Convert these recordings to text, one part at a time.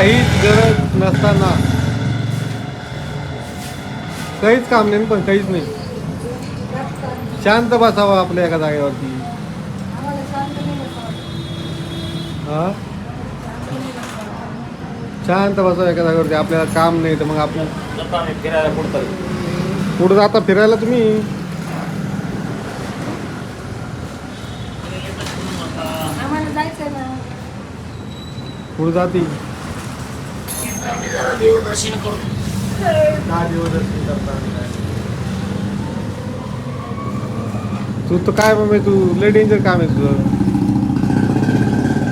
काहीच गरज नसताना. काहीच काम नाही पण काहीच नाही. शांत बसावं आपल्या एका जागेवरती. हा? शांत बसावं एका जागेवरती आपल्याला काम नाही तर मग आपण जातो आम्ही फिरायला कुठं कुठं जाता फिरायला तुम्ही? आम्हाला जायचंय जाती देवदर्शन करतो दहा दिवस दर्शन करता आणि काय. तू तर काय मग तू लय डेंजर काम आहे तुझं.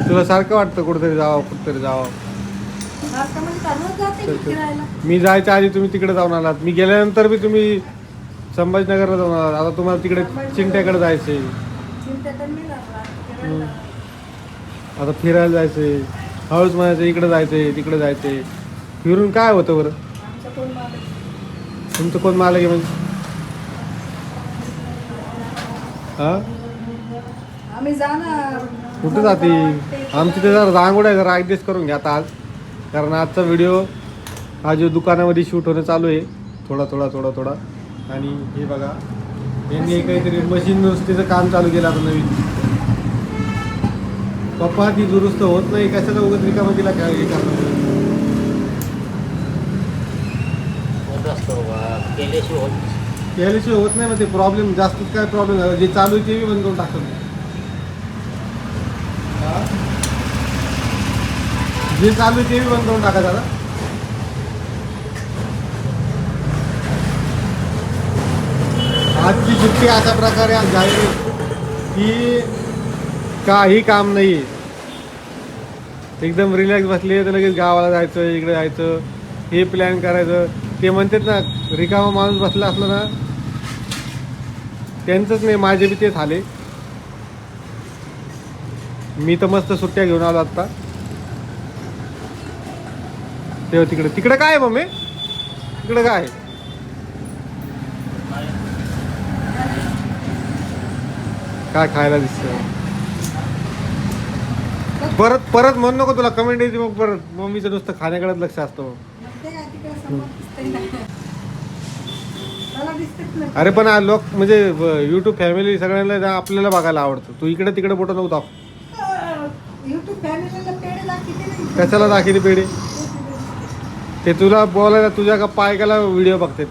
तुला सारखं वाटतं कुठेतरी जावं कुठेतरी जावं. आता म्हणजे चालूच जाते चल, मी चल. फिरायला मी जायच्या आधी तुम्ही तिकडे जाऊन आलात. मी गेल्यानंतर बी तुम्ही संभाजीनगरला जाऊन आलात. आता तुम्हाला तिकडे चिंट्याकडे जायचंय. चिंता तर नाही लागला फिरायला आता फिरायला जायचंय. हळूच म्हणायचं इकडे जायचंय तिकडे जायचंय. फिरून काय होतं बरं? तुमचं कोण मालक आहे म्हणजे? हा? कुठं जाते? आमची ते जरा रांगोड आहे जरा ॲडजस्ट करून घ्या आता आज. कारण आजचा व्हिडिओ हा जो दुकानामध्ये शूट होणं चालू आहे थोडा थोडा थोडा थोडा. आणि हे बघा यांनी काहीतरी मशीन दुरुस्तीचं काम चालू केलं आता नवीन. पप्पा ती दुरुस्त होत नाही कशाला उगत रिकामं तिला काय हे करणार होत असतो केल्याशिवाय होत नाही. यायल्याशिवाय होत नाही मग ते प्रॉब्लेम जास्त काय प्रॉब्लेम झाला? जे चालू आहे ते बी बंद करून टाकतो जे चालू आहे ते बी बंद करून टाका दादा आजची सुट्टी अशा प्रकारे आज झाली की काही काम नाही. एकदम रिलॅक्स बसले तर लगेच गावाला जायचं इकडे जायचं हे प्लॅन करायचं. ते म्हणतात ना रिकामा माणूस बसला असला ना त्यांचंच नाही माझे बी तेच आले मी तर मस्त सुट्ट्या घेऊन आलो आत्ता तेव्हा तिकडे तिकडे काय आहे मम्मी? तिकडे काय आहे? काय खायला दिसतं परत परत म्हण नको तुला कमेंट येते मग परत. मम्मीचं नुसतं खाण्याकडेच लक्ष असतं मग. अरे पण लोक म्हणजे युट्यूब फॅमिली सगळ्यांना आपल्याला बघायला आवडतं. तू इकडे तिकडे बोट नको नाही कशाला दाखिली पेढे? ते तुला बोलायला तुझ्या का पायकाला व्हिडिओ बघतात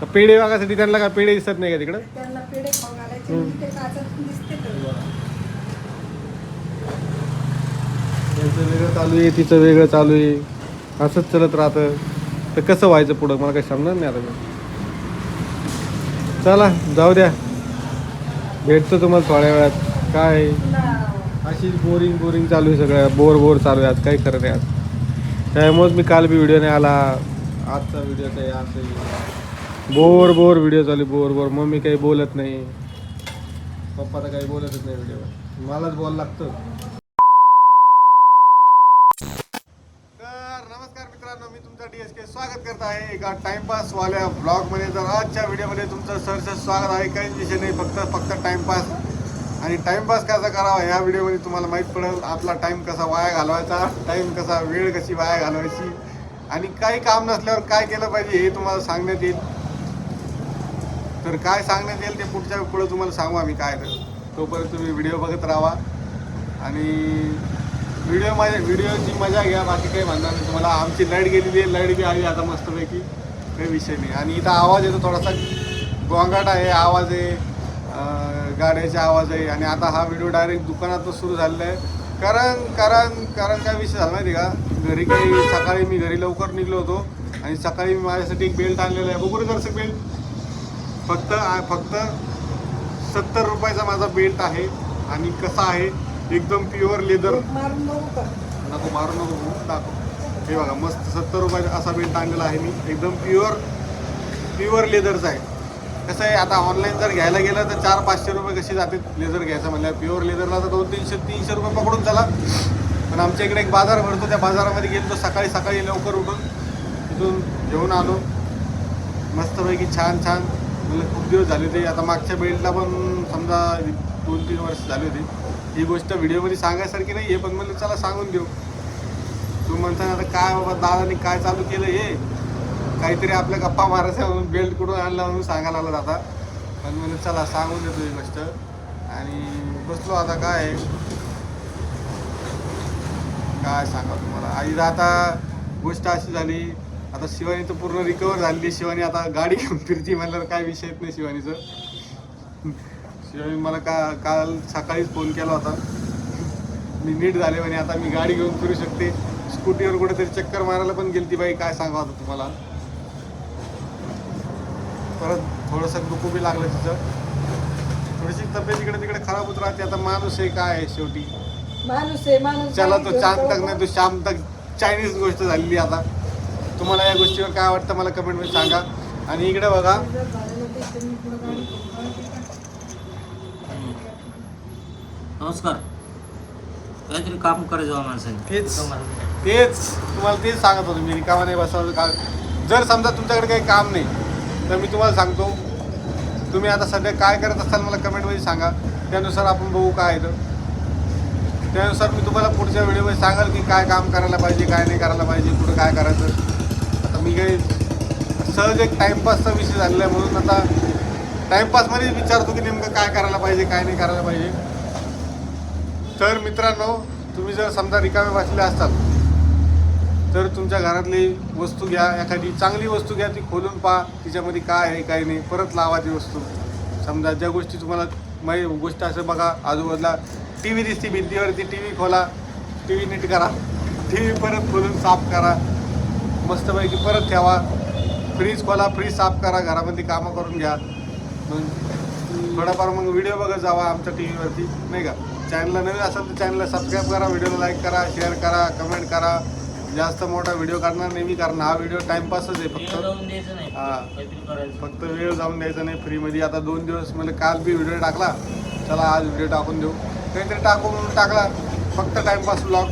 तर पेढे बघायसाठी त्यांना काय पेढे दिसत नाही का तिकडे. त्यांचं वेगळं चालू आहे तिचं वेगळं चालू आहे. असंच चलत राहतं. तर कसं व्हायचं पुढं? मला काही समजणार नाही आता चला जाऊ द्या. भेटतो तुम्हाला थोड्या वेळात. काय? अशीच बोरिंग बोरिंग चालू आहे सगळं. बोर बोर चालू आहे आज. काही खरं नाही आज. त्यामुळेच मी काल बी व्हिडिओ नाही आला. आजचा व्हिडिओ काही असं बोर बोर व्हिडिओ चालू आहे, बोर बोर. मम्मी काही बोलत नाही. पप्पा तर काही बोलतच नाही व्हिडिओवर मलाच बोल लागतं तर नमस्कार मित्रांनो मी तुमचा डी एस के स्वागत करत आहे. एका टाइमपास वाल्या ब्लॉगमध्ये तर आजच्या व्हिडिओमध्ये तुमचं सरसं स्वागत आहे. काही विषय नाही फक्त फक्त टाइमपास आणि टाइमपास कसा करावा ह्या व्हिडिओमध्ये तुम्हाला माहीत पडेल. आपला टाइम कसा वाया घालवायचा टाइम कसा वेळ कशी वाया घालवायची आणि काही काम नसल्यावर काय केलं पाहिजे हे तुम्हाला सांगण्यात येईल. तर काय सांगण्यात येईल ते पुढच्या पुढे तुम्हाला सांगू आम्ही काय तर. तोपर्यंत तुम्ही व्हिडिओ बघत राहा. आणि व्हिडिओ माझ्या व्हिडिओची मजा घ्या बाकी काही म्हणणार नाही. तुम्हाला आमची लाइट गेलेली आहे लाइट बी आली आता मस्तपैकी. काही विषय नाही. आणि इथं आवाज येतो थोडासा. गोंगाट आहे आवाज आहे गाड्याचा गाड्याचे आवाज आहे. आणि आता हा व्हिडिओ डायरेक्ट दुकानातच सुरू झालेला आहे. कारण कारण कारण काय विषय झाला माहिती आहे का? घरी काही सकाळी मी घरी लवकर निघलो होतो. आणि सकाळी मी माझ्यासाठी एक बेल्ट आणलेला आहे. बघू रे बेल्ट फक्त फक्त सत्तर रुपयाचा माझा बेल्ट आहे. आणि कसा आहे? एकदम प्युअर लेदर नको मारू नको दाखव. हे बघा मस्त. सत्तर रुपयाचा असा बेल्ट आणलेला आहे मी. एकदम प्युअर प्युअर लेदरचा आहे. कसं आहे आता ऑनलाईन जर घ्यायला गेलं तर चार पाचशे रुपये कसे जाते लेदर घ्यायचं म्हणल्यावर? प्युअर लेदरला तर दोन तीनशे तीनशे रुपये पकडून चला. पण आमच्या इकडे एक बाजार भरतो. त्या बाजारामध्ये गेलो सकाळी सकाळी लवकर उठून तिथून घेऊन आलो. मस्तपैकी छान छान. मला खूप दिवस झाले होते. आता मागच्या बेल्टला पण समजा दोन तीन वर्ष झाले होते. ही गोष्ट व्हिडिओमध्ये सांगायसारखी नाही आहे पण म्हणलं चला सांगून देऊ. तुम्ही म्हणताना आता काय बाबा दादाने काय चालू केलं हे? काहीतरी आपल्या गप्पा मारायचं म्हणून बेल्ट कुठून आणला म्हणून सांगायला आला आता पण म्हणलं चला सांगून देतो ही गोष्ट. आणि बसलो आता काय? आहे. काय सांगा तुम्हाला? आई आता गोष्ट अशी झाली आता शिवानी तर पूर्ण रिकवर झाली शिवानी आता गाडी घेऊन फिरती म्हणल्यावर काय विषय येत नाही शिवानीचं. शिवानी मला का काल सकाळीच फोन केला होता. मी नीट झाले म्हणे आता मी गाडी घेऊन फिरू शकते. स्कूटीवर कुठेतरी चक्कर मारायला पण गेलती बाई काय सांगा होतं तुम्हाला? परत थोडंसं दुखू बी लागलं तिचं. थोडीशी तब्येत इकडे तिकडे खराब होत राहते आता माणूस आहे काय आहे शेवटी? माणूस आहे माणूस चला तो. चांद तक नाही तो शाम तक चायनीज गोष्ट झालेली आता. तुम्हाला या गोष्टीवर काय वाटतं मला कमेंटमध्ये सांगा. आणि इकडे बघा जर झालेलं ते तर मी पुढं गाडी घेऊन नमस्कार. काहीतरी काम करायचं बा माणसाने. तेच. तेच. तुम्हाला तेच सांगत होतो मी. रिकामा नाही बसावं का जर समजा तुमच्याकडे काही काम नाही तर मी तुम्हाला सांगतो. तुम्ही आता सध्या काय करत असाल मला कमेंटमध्ये सांगा. त्यानुसार आपण बघू काय तर त्यानुसार मी तुम्हाला पुढच्या व्हिडिओमध्ये सांगाल की काय काम करायला पाहिजे काय नाही करायला पाहिजे कुठं काय करायचं. आता मी काही सहज एक टाईमपासचा विषय झालेला आहे म्हणून आता टाईमपासमध्येच विचारतो की नेमकं काय करायला पाहिजे काय नाही करायला पाहिजे. तर मित्रांनो तुम्ही जर समजा रिकामे वाचले असाल तर तुमच्या घरातली वस्तू घ्या. एखादी चांगली वस्तू घ्या ती खोलून पहा. तिच्यामध्ये काय आहे काय नाही. परत लावा ती वस्तू. समजा ज्या गोष्टी तुम्हाला माही गोष्ट असं बघा आजूबाजूला टी व्ही दिसते भिंतीवरती टी व्ही खोला. टी व्ही नीट करा. टी व्ही परत खोलून साफ करा. मस्तपैकी परत ठेवा. फ्रीज खोला फ्रीज साफ करा. घरामध्ये कामं करून घ्या. मग थोडाफार मग व्हिडिओ बघत जावा आमच्या टी व्हीवरती. नाही का? चॅनलला नवीन असेल तर चॅनलला सबस्क्राईब करा व्हिडिओला लाईक करा शेअर करा कमेंट करा. जास्त मोठा व्हिडिओ करणार नाही मी कारण हा व्हिडिओ टाईमपासच आहे फक्त. हा. फक्त वेळ जाऊन द्यायचा नाही फ्रीमध्ये आता दोन दिवस मला काल बी व्हिडिओ टाकला. चला आज व्हिडिओ टाकून देऊ. काहीतरी टाकू म्हणून टाकला. फक्त टाईमपास ब्लॉग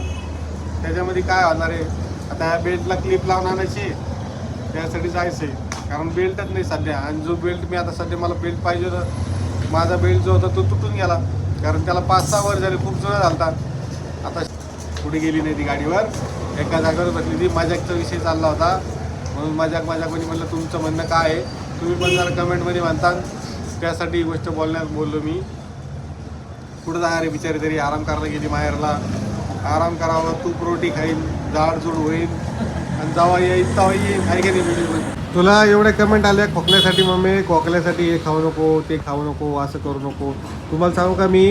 त्याच्यामध्ये काय होणार आहे? आता ह्या बेल्टला क्लिप लावून आणायची त्यासाठी जायचं आहे. कारण बेल्टच नाही सध्या. आणि जो बेल्ट मी आता सध्या मला बेल्ट पाहिजे होता माझा बेल्ट जो होता तो तुटून गेला. कारण त्याला पाच सहा वर झाले खूप जुना झालता आता पुढे गेली नाही ती गाडीवर. एका जागेवर बसली ती मजाकचा विषय चालला होता. म्हणून मजाक मजाकमध्ये म्हणजे म्हणलं तुमचं म्हणणं काय आहे? तुम्ही पण जरा कमेंटमध्ये म्हणता त्यासाठी ही गोष्ट बोलण्यात बोललो मी. कुठं जाणार आहे बिचारी तरी? आराम करायला गेली माहेरला. आराम करावं. तूप रोटी खाईन. जाडजूड होईल आणि जावा ये इतका ये काही की नाही तुला एवढे कमेंट आले खोकल्यासाठी मम्मी खोकल्यासाठी हे खाऊ नको ते खाऊ नको असं करू नको. तुम्हाला सांगू का मी?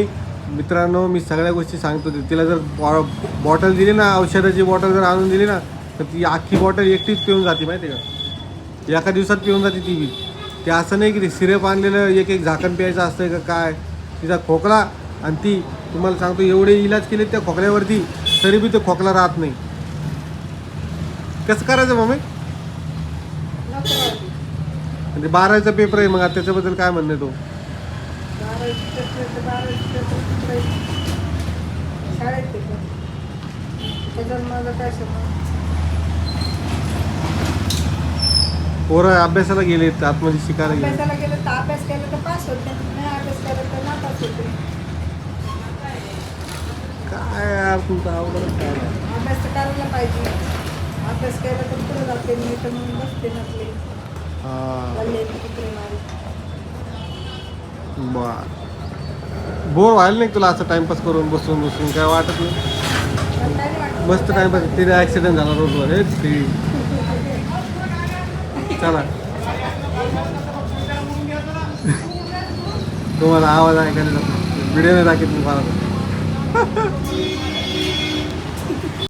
मित्रांनो मी सगळ्या गोष्टी सांगतो ते. तिला जर बॉ बॉटल दिली ना औषधाची बॉटल जर आणून दिली ना तर ती अख्खी बॉटल एकटीच पिऊन जाते माहिती आहे का? एका दिवसात पिऊन जाते ती बी. ते असं नाही की ते सिरप आणलेलं एक एक झाकण प्यायचं असतं का काय? तिचा खोकला आणि ती तुम्हाला सांगतो एवढे इलाज केले त्या खोकल्यावरती तरी बी तो खोकला राहत नाही. कसं करायचं मम्मी. म्हणजे बारावीचा पेपर आहे मग आता त्याच्याबद्दल काय म्हणणं तो? पोरं अभ्यासाला गेलेत आतमध्ये शिकायला गेले गेलं तर अभ्यास केला तर पास होते नाही. अभ्यास केला तर नापास होते काय यार तुमचं अवघडच काय. अभ्यास तर करायला पाहिजे. हा। बर व्हायला नाही तुला असं टाइमपास करून बसून बसून काय वाटत नाही. मस्त टाइमपास तिथे ॲक्सिडेंट झाला रोडवर ते चला। तुम्हाला आवाज़ ऐकायला व्हिडिओ नाही दाखवत मी मला